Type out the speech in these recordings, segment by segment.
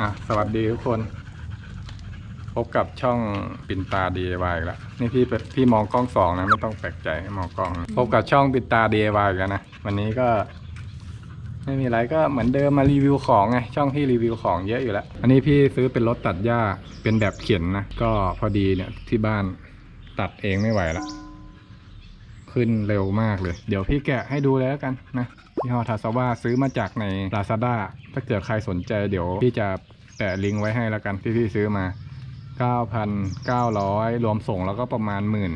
อะสวัสดีทุกคน พบกับช่องปินตา DIY อีกแล้วนี่พี่พี่มองกล้องสองนะไม่ต้องแปลกใจมองกล้อง พบกับช่องปินตา DIY อีกแล้วนะวันนี้ก็ ไม่มีอะไรก็เหมือนเดิมมารีวิวของไงช่องพี่รีวิวของเยอะอยู่แล้วอันนี้พี่ซื้อเป็นรถตัดหญ้าเป็นแบบเข็นนะก็พอดีเนี่ยที่บ้านตัดเองไม่ไหวละ ขึ้นเร็วมากเลย เดี๋ยวพี่แกะให้ดูเลยแล้วกันนะที่ฮอทาซาว่าซื้อมาจากใน Lazada ถ้าเกิดใครสนใจเดี๋ยวพี่จะแปะลิงก์ไว้ให้แล้วกันที่พี่ซื้อมา 9,900 รวมส่งแล้วก็ประมาณหมื่น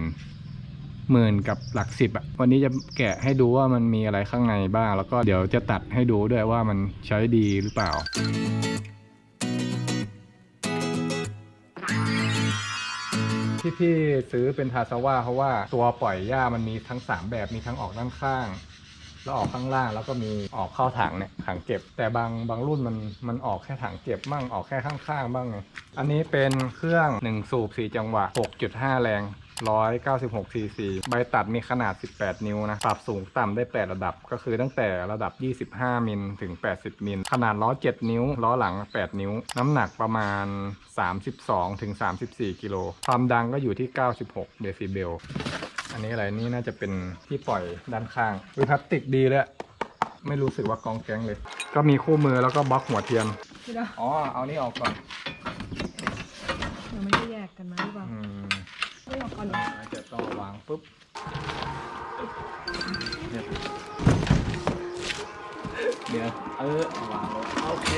หมื่นกับหลักสิบอะวันนี้จะแกะให้ดูว่ามันมีอะไรข้างในบ้าง แล้วก็เดี๋ยวจะตัดให้ดูด้วยว่ามันใช้ดีหรือเปล่า ที่พี่ซื้อเป็นทาซาว่าเพราะว่าตัวปล่อยหญ้ามันมีทั้ง 3 แบบมีทั้งออกด้านข้าง แล้วออกข้างล่างแล้วก็มีออกเข้าถังเนี่ยถังเก็บ แต่บางบางรุ่นมันมันออกแค่ถังเก็บบ้างออกแค่ข้างๆบ้างไงอันนี้เป็นเครื่อง1สูบ4จังหวะ6.5 แรง 196ซีซีใบตัดมีขนาด 18 นิ้วนะ ปรับสูงต่ำได้ 8 ระดับ ก็คือตั้งแต่ระดับ 25 มิลถึง 80 มิล ขนาดล้อ 7 นิ้ว ล้อหลัง 8 นิ้ว น้ำหนักประมาณ 32ถึง34 กิโล ความดังก็อยู่ที่ 96 เดซิเบล อันนี้อะไรนี่น่าจะเป็นที่ปล่อยด้านข้างวิพลาสติกดีเลยอะไม่รู้สึกว่ากองแก๊งเลย ก็มีคู่มือแล้วก็บล็อกหัวเทียมพี่ดาอ๋อ เอานี่ออกก่อนเดี๋ยวมันจะแยกกันมาหรือเปล่าอืมไม่ออ กก่อนเหรอน่าจะต้องวางปุ๊บเนี่ยเดี๋ยวเออเอาวางลงโอเค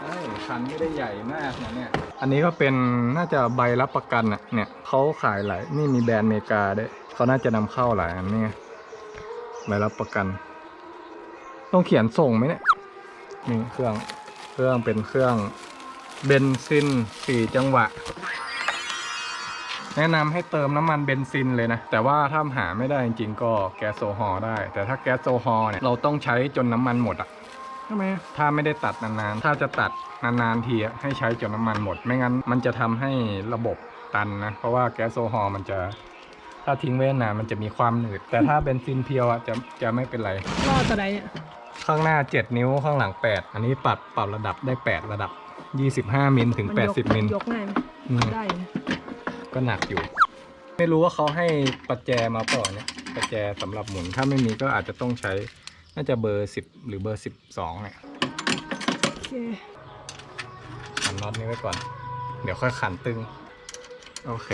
เอ้ยคันไม่ได้ใหญ่มากนะเนี่ย อันนี้ก็เป็นน่าจะใบรับประกันอะเนี่ยเขาขายหลายนี่มีแบรนด์อเมริกาด้วยเขาน่าจะนำเข้าหลายอันเนี่ยใบรับประกัน ต้องเขียนส่งไหมเนี่ยนี่เครื่องเครื่องเป็นเครื่องเบนซินสี่จังหวะ แนะนำให้เติมน้ำมันเบนซินเลยนะ แต่ว่าถ้าหาไม่ได้จริงๆก็แก๊สโซฮอล์ได้ แต่ถ้าแก๊สโซฮอล์เนี่ยเราต้องใช้จนน้ำมันหมดอะใช่ไหมถ้าไม่ได้ตัดนานๆ ถ้าจะตัดนานๆทีอะให้ใช้จนน้ำมันหมด ไม่งั้นมันจะทำให้ระบบตันนะ เพราะว่าแก๊สโซฮอล์มันจะ ถ้าทิ้งไว้นานมันจะมีความหนืด แต่ถ้าเบนซินเพียวอะจะจะไม่เป็นไรรอดตัวใดเนี่ย ข้างหน้า 7 นิ้วข้างหลัง 8 อันนี้ปรับปรับระดับได้ 8 ระดับ 25 มิลถึงมันยก80 มิลยกง่ายไหมอืมได้นะ ก็หนักอยู่ ไม่รู้ว่าเขาให้ประแจมาเปล่าเนี่ยประแจสำหรับหมุนถ้าไม่มีก็อาจจะต้องใช้ น่าจะเบอร์สิบหรือเบอร์สิบสองเนี่ยโอเคขันน็อตนี้ไว้ก่อน เดี๋ยวค่อยขันตึง โอเค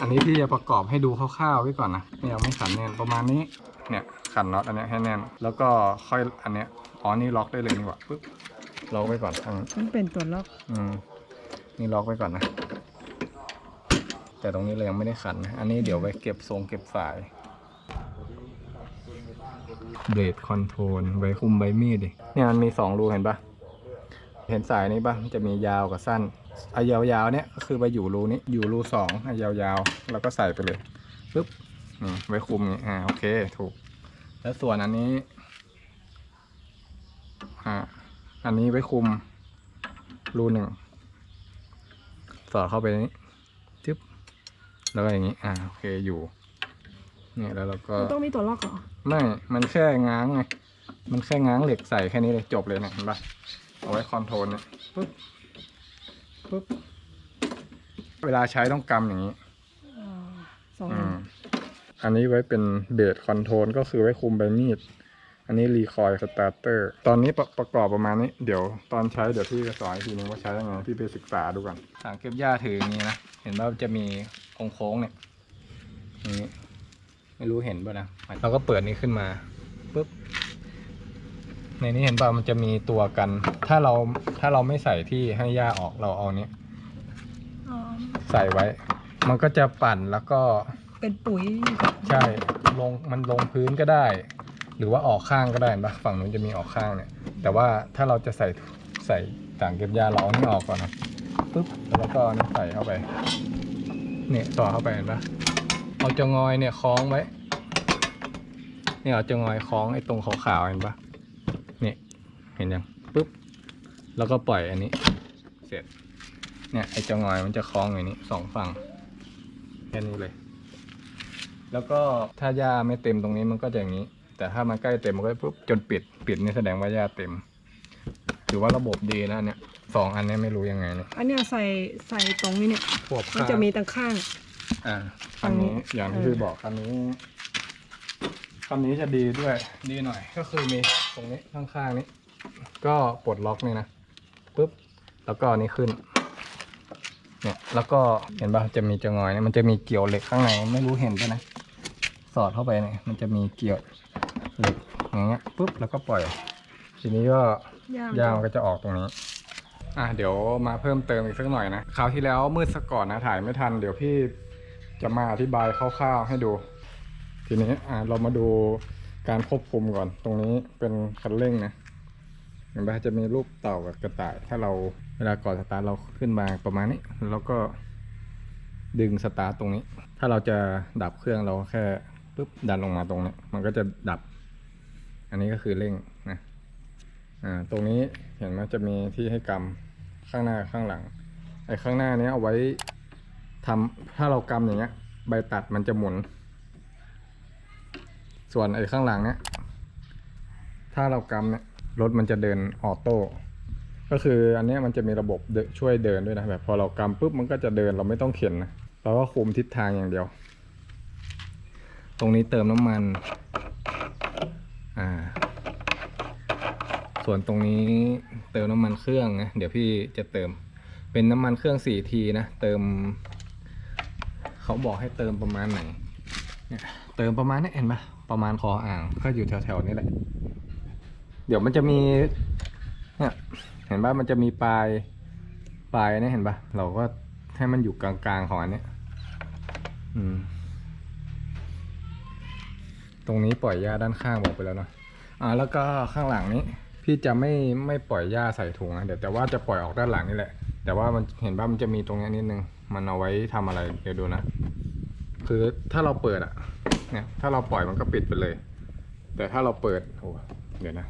อันนี้พี่จะประกอบให้ดูคร่าวๆไว้ก่อนนะไม่ยังไม่ขันแน่นประมาณนี้ เนี่ยขันน็อตอันเนี้ยให้แน่น แล้วก็ค่อยอันเนี้ยอ๋อนี่ล็อกได้เลยนี่หว่าปึ๊บล็อกไว้ก่อนทางมันเป็นตัวล็อก อืมนี่ล็อกไว้ก่อนนะ แต่ตรงนี้เรายังไม่ได้ขันนะอันนี้เดี๋ยวไว้เก็บทรงเก็บสายเบรดคอนโทรลไว้คุมใบมีดดิเนี่ยมันมีสองรูเห็นปะเห็นสายนี้ปะมันจะมียาวกับสั้นไอ้ยาวๆเนี่ยก็คือไปอยู่รูนี้อยู่รูสองไอ้ยาวๆแล้วก็ใส่ไปเลยปึ๊บนี่ไว้คุมนี่อ่าโอเคถูก แล้วส่วนอันนี้อ่าอันนี้ไว้คุมรูหนึ่งสอดเข้าไปนี้ แล้วก็อย่างนี้ อ่า โอเค อยู่ เนี่ยแล้วเราก็ มันต้องมีตัวล็อกเหรอ ไม่ มันแค่ง้างไง มันแค่ง้างเหล็กใส่แค่นี้เลยจบเลยเนี่ยเห็นปะเอาไว้คอนโทรลเนี่ยปุ๊บปุ๊บ เวลาใช้ต้องกำอย่างนี้อ่าสองอือันมอันนี้ไว้เป็นเบสคอนโทรลก็คือไว้คุมใบมีด อันนี้รีคอยสตาร์เตอร์ตอนนี้ประประกอบประมาณนี้ เดี๋ยวตอนใช้เดี๋ยวพี่จะสอนอีกทีนึงว่าใช้ยังไงพี่ไปศึกษาดูก่อนถังเก็บหญ้าถืออย่างนี้นะ เห็นว่าจะมีโค้งๆเนี่ยอย่างนี้ไม่รู้เห็นป่ะนะเราก็เปิดนี้ขึ้นมาปุ๊บในนี้เห็นป่ะมันจะมีตัวกัน ถ้าเราถ้าเราไม่ใส่ที่ให้หญ้าออกเราเอาเนี้ยอ๋อใส่ไว้ มันก็จะปั่นแล้วก็เป็นปุ๋ยอยู่กับใช่ลงมันลงพื้นก็ได้ หรือว่าออกข้างก็ได้เห็นปะฝั่งนู้นจะมีออกข้างเนี่ย แต่ว่าถ้าเราจะใส่ใส่ถังเก็บยาเราเอานี่ออกก่อนนะปุ๊บแล้วก็นี่ใส่เข้าไปเนี่ยต่อเข้าไปเห็นปะเอาจงอยเนี่ยคล้องไว้เนี่ยเอาจงอยคล้องไอ้ตรงขาวๆเห็นปะเนี่ยเห็นยังปุ๊บแล้วก็ปล่อยอันนี้ เสร็จ เนี่ยไอ้จงอยมันจะคล้องอย่างนี้สองฝั่งแค่นี้เลย แล้วก็ถ้าหญ้าไม่เต็มตรงนี้มันก็จะอย่างนี้ แต่ถ้ามันใกล้เต็มมันก็ปุ๊บจนปิดปิดนี่แสดงว่าหญ้าเต็มถือว่าระบบดีนะเนี่ยสองอันเนี้ไม่รู้ยังไงเนี่ยอันเนี้ยใส่ใส่ตรงนี้เนี่ยพวกมันจะมีตั้งข้าง อ่าคันนี้อย่างที่เออพี่บอกคันนี้คันนี้จะดีด้วย ดีหน่อย ก็คือมีตรงนี้ข้างๆนี้ ก็ปลดล็อกนี่นะปุ๊บแล้วก็อันนี้ขึ้น เนี่ย แล้วก็เห็นป่ะจะมีจะงอยเนี่ยมันจะมีเกี่ยวเหล็กข้างในไม่รู้เห็นปะนะ สอดเข้าไปเนี่ยมันจะมีเกี่ยวเหล็ก อย่างเงี้ยปุ๊บแล้วก็ปล่อย ทีนี้ก็ย่างย่างมันก็จะออกตรงนี้ อะเดี๋ยวมาเพิ่มเติมอีกสักหน่อยนะคราวที่แล้วมืดสักก่อนนะถ่ายไม่ทัน เดี๋ยวพี่จะมาอธิบายคร่าวๆให้ดู ทีนี้อะเรามาดูการควบคุมก่อน ตรงนี้เป็นคันเร่งนะเห็นปะจะมีรูปเต่ากับกระต่าย ถ้าเราเวลากดสตาร์ทเราขึ้นมาประมาณนี้แล้วก็ดึงสตาร์ทตรงนี้ ถ้าเราจะดับเครื่องเราแค่ปุ๊บดันลงมาตรงนี้ มันก็จะดับ อันนี้ก็คือเร่งนะอ่าตรงนี้เห็นไหมจะมีที่ให้กำข้างหน้าข้างหลังไอ้ข้างหน้านี้เอาไว้ทำถ้าเรากำอย่างเงี้ย ใบตัดมันจะหมุน ส่วนไอ้ข้างหลังเนี้ยถ้าเรากำเนี่ยรถมันจะเดินออโต้ก็คืออันเนี้ยมันจะมีระบบช่วยเดินด้วยนะแบบพอเรากำปุ๊บมันก็จะเดินเราไม่ต้องเข็นนะเราก็คุมทิศทางอย่างเดียว ตรงนี้เติมน้ำมัน อ่า ส่วนตรงนี้เติมน้ำมันเครื่องนะ เดี๋ยวพี่จะเติม เป็นน้ำมันเครื่อง 4T นะ เติม เขาบอกให้เติมประมาณไหนเนี่ยเติมประมาณนี้เห็นปะประมาณคออ่าง ก็อยู่แถวๆนี้แหละ เดี๋ยวมันจะมี เนี่ยเห็นปะมันจะมีปลาย ปลายเนี่ยเห็นปะเราก็ให้มันอยู่กลางๆของอันเนี้ยอืม ตรงนี้ปล่อยหญ้าด้านข้างบอกไปแล้วเนาะอ่าแล้วก็ข้างหลังนี้ พี่จะไม่ไม่ปล่อยหญ้าใส่ถุงนะเดี๋ยวแต่ว่าจะปล่อยออกด้านหลังนี่แหละ แต่ว่ามันเห็นว่ามันจะมีตรงนี้นิดนึง มันเอาไว้ทำอะไรเดี๋ยวดูนะ คือถ้าเราเปิดอะเนี่ยถ้าเราปล่อยมันก็ปิดไปเลย แต่ถ้าเราเปิดโอ้เดี๋ยวนะ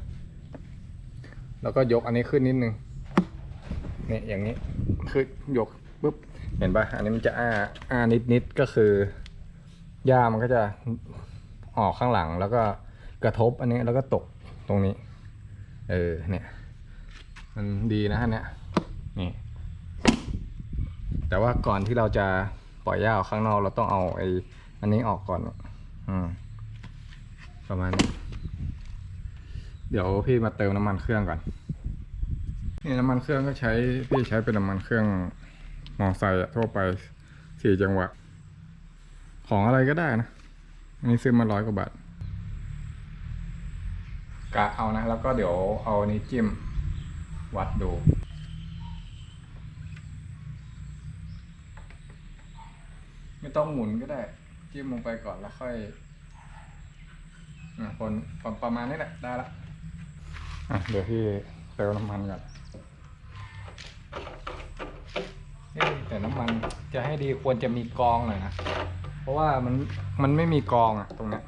แล้วก็ยกอันนี้ขึ้นนิดนึงเนี่ยอย่างนี้คือยกปุ๊บเห็นปะอันนี้มันจะอ้าอ้านิดนิดก็คือหญ้ามันก็จะ ออกข้างหลังแล้วก็กระทบอันนี้แล้วก็ตกตรงนี้ เออเนี่ยมันดีนะฮะเนี่ยนี่ แต่ว่าก่อนที่เราจะปล่อยหญ้าออกข้างนอกเราต้องเอาไอ้อันนี้ออกก่อนอืมประมาณนี้เดี๋ยวพี่มาเติมน้ำมันเครื่องก่อน นี่น้ำมันเครื่องก็ใช้พี่ใช้เป็นน้ำมันเครื่องมอไซค์ทั่วไปสี่จังหวะ ของอะไรก็ได้นะ นนี้ซื้อมาร้อยกว่าบาทกะเอานะ แล้วก็เดี๋ยวเอานี้จิ้มวัดดูไม่ต้องหมุนก็ได้ จิ้มลงไปก่อนแล้วค่อยอะคนคนประมาณนี้แหละ ได้ละอะเดี๋ยวพี่เติมน้ำมันก่อนเอ๊ะแต่น้ำมันจะให้ดีควรจะมีกรองหน่อยนะ เพราะว่ามันมันไม่มีกองอะตรงเนี้ย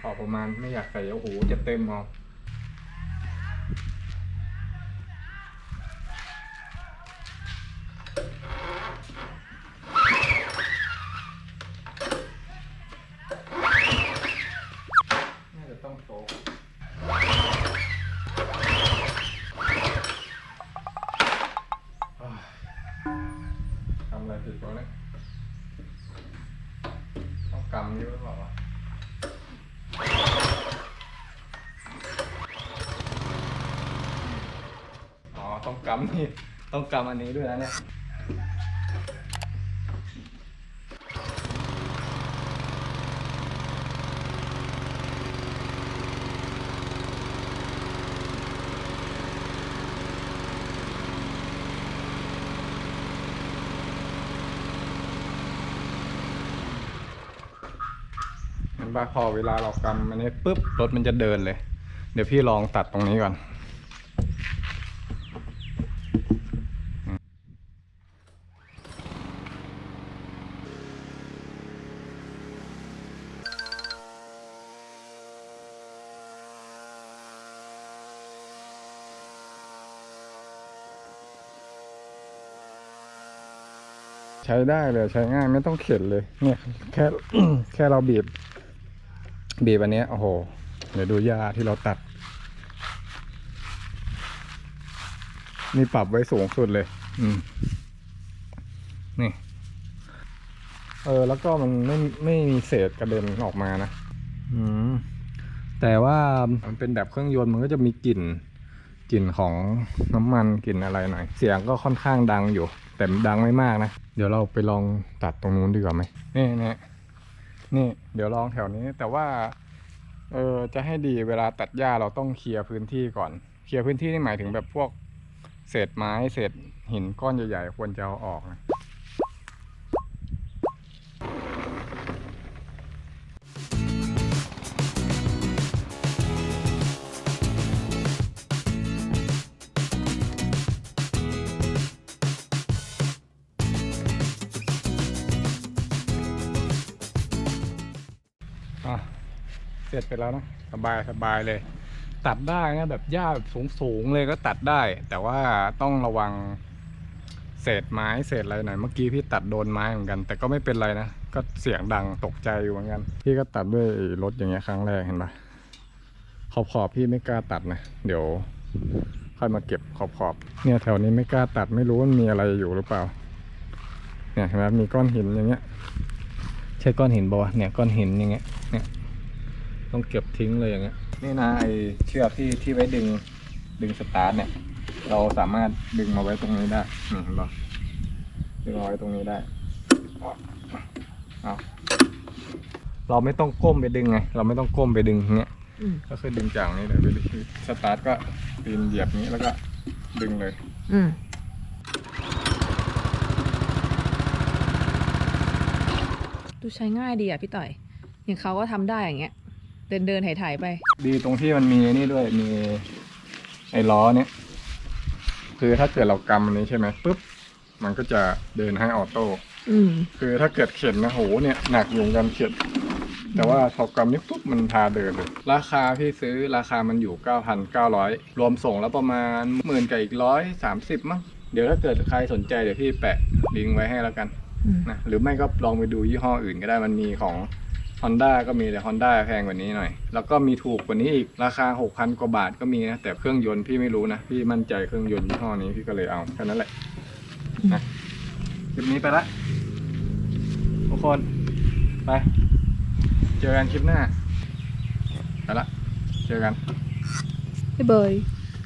พอประมาณไม่อยากใส่โอ้โหจะเต็มเอาำนี่ต้องกำอันนี้ด้วยนะเนี่ยเห็นป่ะพอเวลาเรากำอันนี้ปุ๊บรถมันจะเดินเลย เดี๋ยวพี่ลองตัดตรงนี้ก่อน ใช้ได้เลยใช้ง่ายไม่ต้องเข็นเลย เนี่ย แค่แค่เราบีบ บีบอันเนี้ยโอ้โหเดี๋ยวดูหญ้าที่เราตัด นี่ปรับไว้สูงสุดเลย อืม นี่ เออ แล้วก็มันไม่ไม่มีเศษกระเด็นออกมานะ อืม แต่ว่ามันเป็นแบบเครื่องยนต์มันก็จะมีกลิ่น กลิ่นของน้ำมันกลิ่นอะไรหน่อย เสียงก็ค่อนข้างดังอยู่ แต่ดังไม่มากนะ เดี๋ยวเราไปลองตัดตรงนู้นดีกว่าไหมนี่นี่นี่ เดี๋ยวลองแถวนี้แต่ว่า เออจะให้ดีเวลาตัดหญ้าเราต้องเคลียร์พื้นที่ก่อน เคลียร์พื้นที่นี่หมายถึงแบบพวก เศษไม้เศษหินก้อนใหญ่ๆควรจะเอาออกนะ เสร็จไปแล้วนะสบายสบายเลย ตัดได้นะแบบหญ้าแบบสูงสูงๆเลยก็ตัดได้ แต่ว่าต้องระวังเศษไม้เศษอะไรหน่อยเมื่อกี้พี่ตัดโดนไม้เหมือนกัน แต่ก็ไม่เป็นไรนะก็เสียงดังตกใจอยู่เหมือนกันพี่ก็ตัดด้วยรถอย่างเงี้ยครั้งแรกเห็นปะขอบขอบพี่ไม่กล้าตัดนะเดี๋ยวค่อยมาเก็บขอบขอบเนี่ยแถวนี้ไม่กล้าตัดไม่รู้ว่ามันมีอะไรอยู่หรือเปล่า เนี่ยเห็นไหมมีก้อนหินอย่างเงี้ยใช่ก้อนหินปะวะเนี่ยก้อนหินอย่างเงี้ยเนี่ย ต้องเก็บทิ้งเลยอย่างเงี้ยนี่นะไอเชือกที่ที่ไว้ดึงดึงสตาร์ทเนี่ย เราสามารถดึงมาไว้ตรงนี้ได้นี่เห็นปะดึงมาไว้ตรงนี้ได้เอาเราไม่ต้องก้มไปดึงไง เราไม่ต้องก้มไปดึงอย่างเงี้ยอืมก็คือดึงจากนี้เลยไปเลยสตาร์ทก็ปีนเหยียบนี้แล้วก็ดึงเลยอืมดูใช้ง่ายดีอะพี่ต่อย อย่างเขาก็ทำได้อย่างเงี้ย เดินเดินถ่ายถ่ายๆไป ดีตรงที่มันมีนี่ด้วยมีไอ้ล้อเนี่ย คือถ้าเกิดเรากำอันนี้ใช่ไหมปุ๊บมันก็จะเดินให้ออโต้อืมคือถ้าเกิดเข็นนะโหเนี่ยหนักอยู่เหมือนกันเข็นแต่ว่าพอกำนี้ปุ๊บมันพาเดินเลยราคาพี่ซื้อราคามันอยู่ 9,900 รวมส่งแล้วประมาณหมื่นกับอีกร้อยสามสิบมั้งเดี๋ยวถ้าเกิดใครสนใจเดี๋ยวพี่แปะลิงก์ไว้ให้แล้วกันอืมนะหรือไม่ก็ลองไปดูยี่ห้ออื่นก็ได้มันมีของ Honda ก็มีแต่ Honda แพงกว่านี้หน่อย แล้วก็มีถูกกว่านี้อีก ราคา 6,000 กว่าบาทก็มีนะ แต่เครื่องยนต์พี่ไม่รู้นะ พี่มั่นใจเครื่องยนต์ยี่ห้อนี้พี่ก็เลยเอาแค่นั้นแหละนะคลิปนี้ไปละทุกคน ไป เจอกันคลิปหน้า ไปละ เจอกันพี่เบย